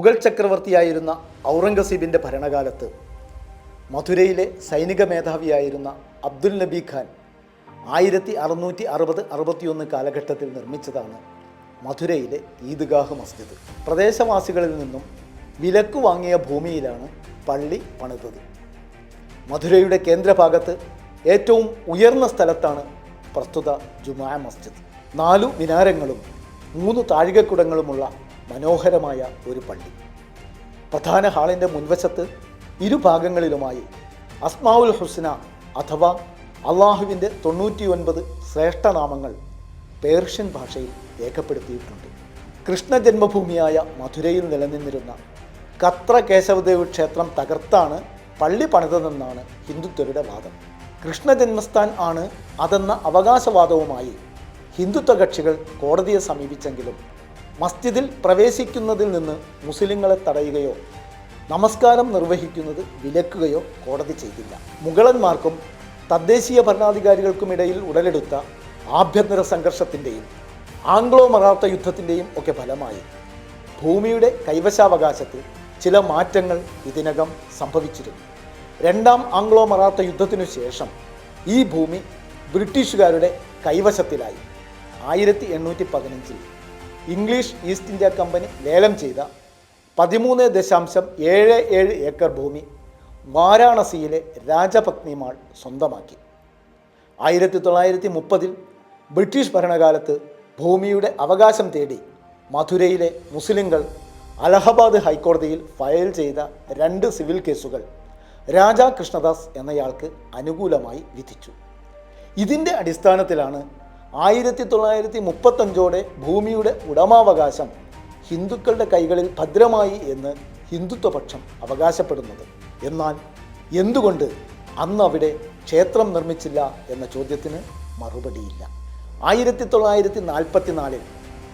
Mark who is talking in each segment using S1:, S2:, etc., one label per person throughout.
S1: മുഗൾ ചക്രവർത്തിയായിരുന്ന ഔറംഗസീബിന്റെ ഭരണകാലത്ത് മധുരയിലെ സൈനിക മേധാവിയായിരുന്ന അബ്ദുൽ നബി ഖാൻ ആയിരത്തി അറുന്നൂറ്റി അറുപത് അറുപത്തിയൊന്ന് കാലഘട്ടത്തിൽ നിർമ്മിച്ചതാണ് മധുരയിലെ ഈദ്ഗാഹ് മസ്ജിദ്. പ്രദേശവാസികളിൽ നിന്നും വിലക്ക് വാങ്ങിയ ഭൂമിയിലാണ് പള്ളി പണിതത്. മധുരയുടെ കേന്ദ്രഭാഗത്ത് ഏറ്റവും ഉയർന്ന സ്ഥലത്താണ് പ്രസ്തുത ജുമാ മസ്ജിദ്. നാലു മിനാരങ്ങളും മൂന്ന് താഴികക്കുടങ്ങളുമുള്ള മനോഹരമായ ഒരു പള്ളി. പ്രധാന ഹാളിന്റെ മുൻവശത്ത് ഇരുഭാഗങ്ങളിലുമായി അസ്മാവുൽ ഹുസ്ന അഥവാ അള്ളാഹുവിന്റെ തൊണ്ണൂറ്റി ഒൻപത് ശ്രേഷ്ഠനാമങ്ങൾ പേർഷ്യൻ ഭാഷയിൽ രേഖപ്പെടുത്തിയിട്ടുണ്ട്. കൃഷ്ണ ജന്മഭൂമിയായ മധുരയിൽ നിലനിന്നിരുന്ന കത്ര കേശവദേവ് ക്ഷേത്രം തകർത്താണ് പള്ളി പണിതതെന്നാണ് ഹിന്ദുത്വരുടെ വാദം. കൃഷ്ണ ജന്മസ്ഥാൻ ആണ് അതെന്ന അവകാശവാദവുമായി ഹിന്ദുത്വ കക്ഷികൾ കോടതിയെ സമീപിച്ചെങ്കിലും മസ്ജിദിൽ പ്രവേശിക്കുന്നതിൽ നിന്ന് മുസ്ലിങ്ങളെ തടയുകയോ നമസ്കാരം നിർവഹിക്കുന്നത് വിലക്കുകയോ കോടതി ചെയ്തില്ല. മുഗളന്മാർക്കും തദ്ദേശീയ ഭരണാധികാരികൾക്കുമിടയിൽ ഉടലെടുത്ത ആഭ്യന്തര സംഘർഷത്തിന്റെയും ആംഗ്ലോ മറാത്ത യുദ്ധത്തിന്റെയും ഒക്കെ ഫലമായി ഭൂമിയുടെ കൈവശാവകാശത്തിൽ ചില മാറ്റങ്ങൾ ഇതിനകം സംഭവിച്ചിരുന്നു. രണ്ടാം ആംഗ്ലോ മറാത്ത യുദ്ധത്തിനു ശേഷം ഈ ഭൂമി ബ്രിട്ടീഷുകാരുടെ കൈവശത്തിലായി. ആയിരത്തി എണ്ണൂറ്റി പതിനഞ്ചിൽ ഇംഗ്ലീഷ് ഈസ്റ്റ് ഇന്ത്യ കമ്പനി ലേലം ചെയ്ത പതിമൂന്ന് ദശാംശം ഏഴ് ഏഴ് ഏക്കർ ഭൂമി വാരാണസിയിലെ രാജപത്നിമാൾ സ്വന്തമാക്കി. ആയിരത്തി തൊള്ളായിരത്തി മുപ്പതിൽ ബ്രിട്ടീഷ് ഭരണകാലത്ത് ഭൂമിയുടെ അവകാശം തേടി മധുരയിലെ മുസ്ലിങ്ങൾ അലഹബാദ് ഹൈക്കോടതിയിൽ ഫയൽ ചെയ്ത രണ്ട് സിവിൽ കേസുകൾ രാജാ കൃഷ്ണദാസ് എന്നയാൾക്ക് അനുകൂലമായി വിധിച്ചു. ഇതിന്റെ അടിസ്ഥാനത്തിലാണ് ആയിരത്തി തൊള്ളായിരത്തി മുപ്പത്തഞ്ചോടെ ഭൂമിയുടെ ഉടമാവകാശം ഹിന്ദുക്കളുടെ കൈകളിൽ ഭദ്രമായി എന്ന് ഹിന്ദുത്വപക്ഷം അവകാശപ്പെടുന്നത്. എന്നാൽ എന്തുകൊണ്ട് അന്ന് അവിടെ ക്ഷേത്രം നിർമ്മിച്ചില്ല എന്ന ചോദ്യത്തിന് മറുപടിയില്ല. ആയിരത്തി തൊള്ളായിരത്തി നാൽപ്പത്തിനാലിൽ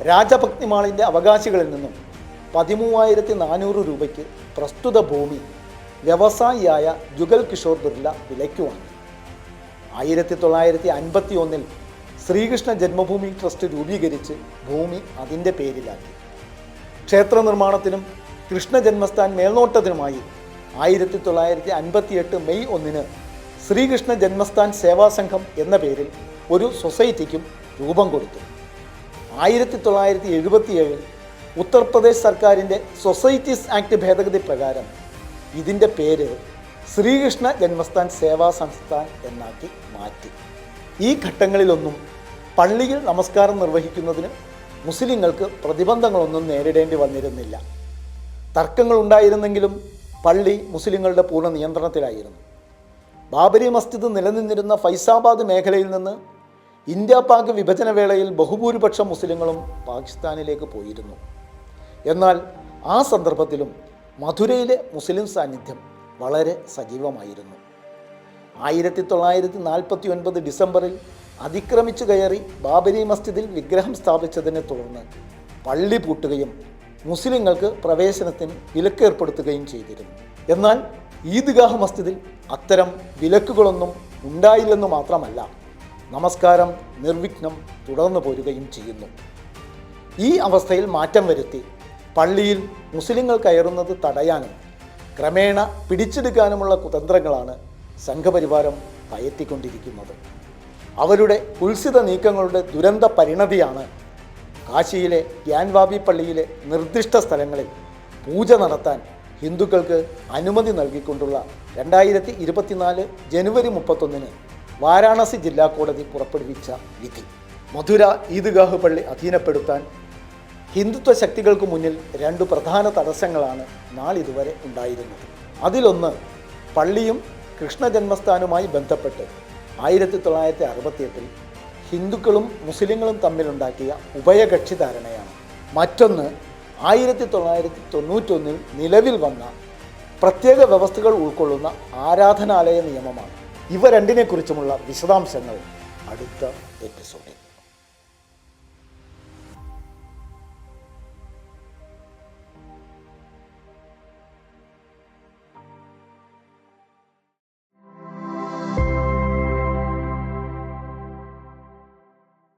S1: രാജഭക്തിമാളിന്റെ അവകാശികളിൽ നിന്നും പതിമൂവായിരത്തി നാനൂറ് രൂപയ്ക്ക് പ്രസ്തുത ഭൂമി വ്യവസായിയായ ജുഗൽ കിഷോർ ബിർല വിലയ്ക്ക് വാങ്ങി ആയിരത്തി തൊള്ളായിരത്തി അൻപത്തി ഒന്നിൽ ശ്രീകൃഷ്ണ ജന്മഭൂമി ട്രസ്റ്റ് രൂപീകരിച്ച് ഭൂമി അതിന്റെ പേരിലാക്കി. ക്ഷേത്ര നിർമ്മാണത്തിനും കൃഷ്ണ ജന്മസ്ഥാൻ മേൽനോട്ടത്തിനുമായി ആയിരത്തി തൊള്ളായിരത്തി അൻപത്തിയെട്ട് മെയ് ഒന്നിന് ശ്രീകൃഷ്ണ ജന്മസ്ഥാൻ സേവാ സംഘം എന്ന പേരിൽ ഒരു സൊസൈറ്റിക്കും രൂപം കൊടുത്തു. ആയിരത്തി തൊള്ളായിരത്തി എഴുപത്തിയേഴിൽ ഉത്തർപ്രദേശ് സർക്കാരിന്റെ സൊസൈറ്റീസ് ആക്ട് ഭേദഗതി പ്രകാരം ഇതിന്റെ പേര് ശ്രീകൃഷ്ണ ജന്മസ്ഥാൻ സേവാ സംസ്ഥാൻ എന്നാക്കി മാറ്റി. ഈ ഘട്ടങ്ങളിലൊന്നും പള്ളിയിൽ നമസ്കാരം നിർവഹിക്കുന്നതിന് മുസ്ലിങ്ങൾക്ക് പ്രതിബന്ധങ്ങളൊന്നും നേരിടേണ്ടി വന്നിരുന്നില്ല. തർക്കങ്ങൾ ഉണ്ടായിരുന്നെങ്കിലും പള്ളി മുസ്ലിങ്ങളുടെ പൂർണ നിയന്ത്രണത്തിലായിരുന്നു. ബാബരി മസ്ജിദ് നിലനിന്നിരുന്ന ഫൈസാബാദ് മേഖലയിൽ നിന്ന് ഇന്ത്യ പാക് വിഭജന വേളയിൽ ബഹുഭൂരിപക്ഷം മുസ്ലിങ്ങളും പാകിസ്ഥാനിലേക്ക് പോയിരുന്നു. എന്നാൽ ആ സന്ദർഭത്തിലും മധുരയിലെ മുസ്ലിം സാന്നിധ്യം വളരെ സജീവമായിരുന്നു. ആയിരത്തി തൊള്ളായിരത്തി നാൽപ്പത്തി ഒൻപത് ഡിസംബറിൽ അതിക്രമിച്ചു കയറി ബാബരി മസ്ജിദിൽ വിഗ്രഹം സ്ഥാപിച്ചതിനെ തുടർന്ന് പള്ളി പൂട്ടുകയും മുസ്ലിങ്ങൾക്ക് പ്രവേശനത്തിന് വിലക്കേർപ്പെടുത്തുകയും ചെയ്തിരുന്നു. എന്നാൽ ഈദ്ഗാഹ് മസ്ജിദിൽ അത്തരം വിലക്കുകളൊന്നും ഉണ്ടായില്ലെന്ന് മാത്രമല്ല നമസ്കാരം നിർവിഘ്നം തുടർന്നു പോരുകയും ചെയ്യുന്നു. ഈ അവസ്ഥയിൽ മാറ്റം വരുത്തി പള്ളിയിൽ മുസ്ലിങ്ങൾ കയറുന്നത് തടയാനും ക്രമേണ പിടിച്ചെടുക്കാനുമുള്ള കുതന്ത്രങ്ങളാണ് സംഘപരിവാരം പയറ്റിക്കൊണ്ടിരിക്കുന്നത് അവരുടെ കുൽസിത നീക്കങ്ങളുടെ ദുരന്ത പരിണതിയാണ് കാശിയിലെ ഗ്യാൻവാബി പള്ളിയിലെ നിർദ്ദിഷ്ട സ്ഥലങ്ങളിൽ പൂജ നടത്താൻ ഹിന്ദുക്കൾക്ക് അനുമതി നൽകിക്കൊണ്ടുള്ള രണ്ടായിരത്തി ഇരുപത്തിനാല് ജനുവരി മുപ്പത്തൊന്നിന് വാരാണസി ജില്ലാ കോടതി പുറപ്പെടുവിച്ച വിധി. മധുര ഈദ്ഗാഹ് പള്ളി അധീനപ്പെടുത്താൻ ഹിന്ദുത്വ ശക്തികൾക്ക് മുന്നിൽ രണ്ട് പ്രധാന തടസ്സങ്ങളാണ് നാളിതുവരെ ഉണ്ടായിരുന്നത്. അതിലൊന്ന് പള്ളിയും കൃഷ്ണജന്മസ്ഥാനുമായി ബന്ധപ്പെട്ട് ആയിരത്തി തൊള്ളായിരത്തി അറുപത്തിയെട്ടിൽ ഹിന്ദുക്കളും മുസ്ലിങ്ങളും തമ്മിലുണ്ടാക്കിയ ഉഭയകക്ഷി ധാരണയാണ് മറ്റൊന്ന് ആയിരത്തി തൊള്ളായിരത്തി തൊണ്ണൂറ്റൊന്നിൽ നിലവിൽ വന്ന പ്രത്യേക വ്യവസ്ഥകൾ ഉൾക്കൊള്ളുന്ന ആരാധനാലയ നിയമമാണ്. ഇവ രണ്ടിനെക്കുറിച്ചുമുള്ള വിശദാംശങ്ങൾ അടുത്ത എപ്പിസോഡിൽ.